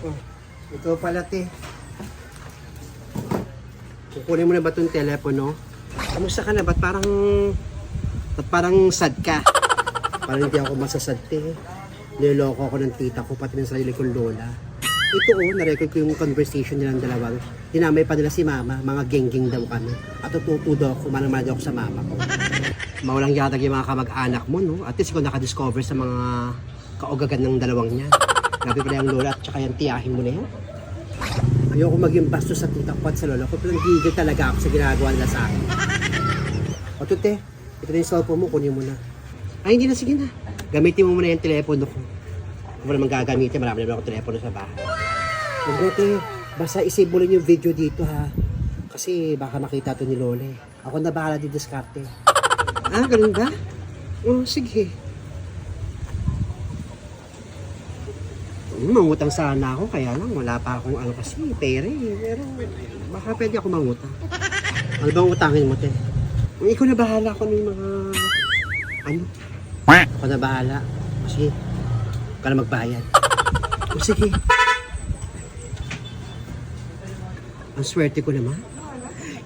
Oh, ito pala, te. Kukunin mo na ba itong telepono? Kamusta ka na? Ba't parang... Ba't parang sad ka? Parang hindi ako masasad, te. Niloko ako ng tita ko, pati ng sarili kong lola. Ito oh, na-record ko yung conversation nilang dalawa. Dinamay pa nila si mama, mga gengging daw kami. At tututo daw ako, manang daw ako sa mama ko. Mawalang yatag yung mga kamag-anak mo, no? At least ikaw nakadiscover sa mga kaugagan ng dalawang niya. Grabe pala yung lola at saka yung tiyahin mo na yan. Ayoko maging bastos sa tita ko at sa lola ko, pero nagigil talaga ako sa ginagawa nila sa akin. O tute, ito na yung cellphone mo, kunin mo na. Ay, hindi na, sige na. Gamitin mo muna yung telepono ko. Hindi mo naman gagamitin, marami naman ako telepono sa bahay. Huwag na, te. Basta isave yung video dito, ha. Kasi baka makita to ni Lola. eh. Ako na bahala di diskarte. Ah, ganun ba? Oh, sige. Hmm, mangutang sana ako, kaya lang wala pa akong ano kasi, pera eh. Pero baka pwede ako mangutang. Ano bang utangin mo, te? Ikaw na bahala ko ng mga... Ano? Ako na bahala. Kasi, ka na magbayad. O sige. Ang swerte ko naman.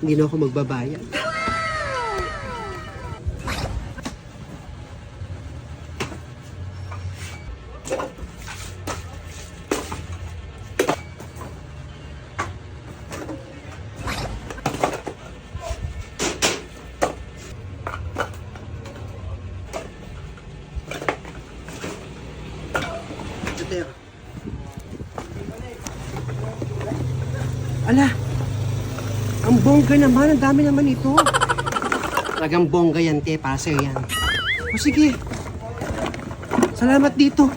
Hindi na ako magbabayad. Yun. Ala! Ang bongga naman, ang dami naman ito. Talagang bongga yan, te, para sa'yo yan. O sige. Salamat dito.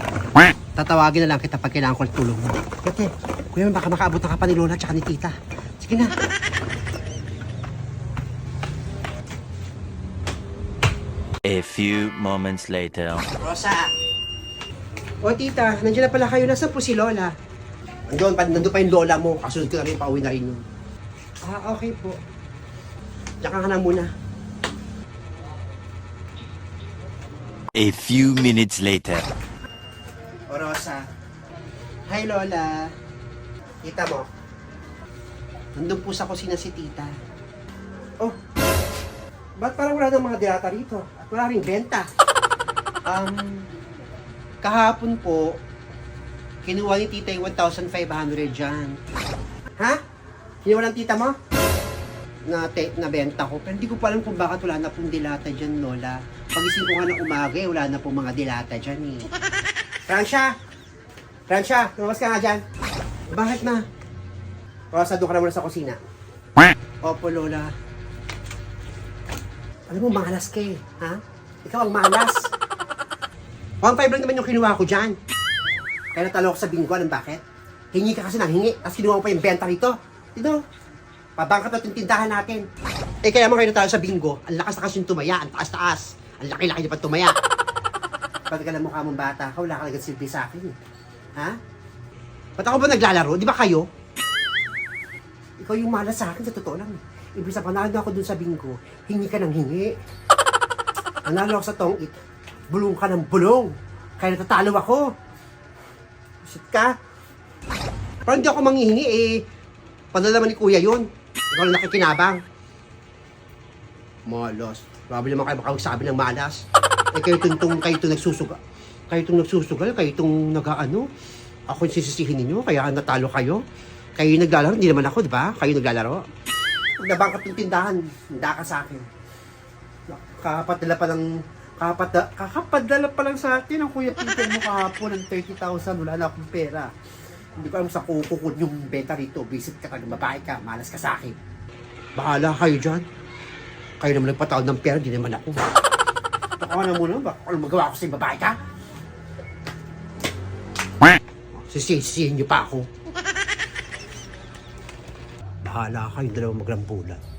Tatawagin na lang kita pag kailangan ko ng tulong mo. Te, kuya, baka makaabot na ka pa ni Lola at ni Tita. Sige na. A few moments later. Rosa! O tita, nandiyan na pala kayo. Nasaan po si Lola? Nandun pa, nandun pa yung Lola mo. Kasunod ko na rin, pauwi na rin yun. Ah, okay po. Diyan ka na muna. A few minutes later. O Rosa. Hi Lola. Tita mo. Nandun po sa kusina si tita. Oh. Ba't parang wala ng mga dilata rito? At wala rin benta. Um, kahapon po, kinuha ni tita yung 1,500 dyan. Ha? Kinuha ng tita mo? Na, te, na benta ko. Pero hindi ko pa alam kung bakit wala na pong dilata dyan, Lola. Pagising ko nga ng umaga, eh, wala na pong mga dilata dyan eh. Francia! Francia, lumabas ka nga dyan. Bakit na? Rosa, doon ka na muna sa kusina. Opo, Lola. Alam mo, malas ka eh. Ha? Ikaw ang malas. 1.5 lang naman yung kinuha ko dyan. Kaya natalo ako sa bingo. Alam bakit? Hingi ka kasi ng hingi. Tapos kinuha ko pa yung benta rito. Dito. Pabangkat na yung tindahan natin. Eh kaya mo kayo natalo sa bingo. Ang lakas-lakas yung tumaya. Ang taas-taas. Ang laki-laki niya pa tumaya. Pag ka na mukha mong bata ka, wala ka naging silbi sa akin. Ha? Ba't ako ba naglalaro? Di ba kayo? Ikaw yung malas sa akin, sa totoo lang. Ibig sa panalo ako dun sa bingo, hingi ka ng hingi. Nanalo ako sa tongit, bulong ka ng bulong. Kaya natatalo ako. Shit ka. Parang di ako manghihingi eh. Panalaman ni kuya yun. Ikaw lang nakikinabang. Malas. Grabe naman kayo makawagsabi ng malas. Eh kayo itong, kayo itong nagsusugal. Kayo itong nagsusugal, kayo itong nag-ano. Ako yung sisisihin ninyo, kaya natalo kayo. Kayo yung naglalaro, hindi naman ako, di ba? Kayo naglalaro. Pag nabangkat yung tindahan, hindi ka sa akin. Kakapadala pa lang, kakapada, kakapadala pa lang sa akin ang kuya Peter mo kahapon ng 30,000, wala na akong pera. Hindi ko alam sa kukukod yung benta rito. Visit ka talagang babae ka, malas ka sa akin. Bahala kayo dyan. Kayo naman nagpataon ng pera, hindi naman ako. Baka na muna, baka ano magawa ko sa babae ka? Sisisihin niyo pa ako. Bahala kayo dalawang maglambulan.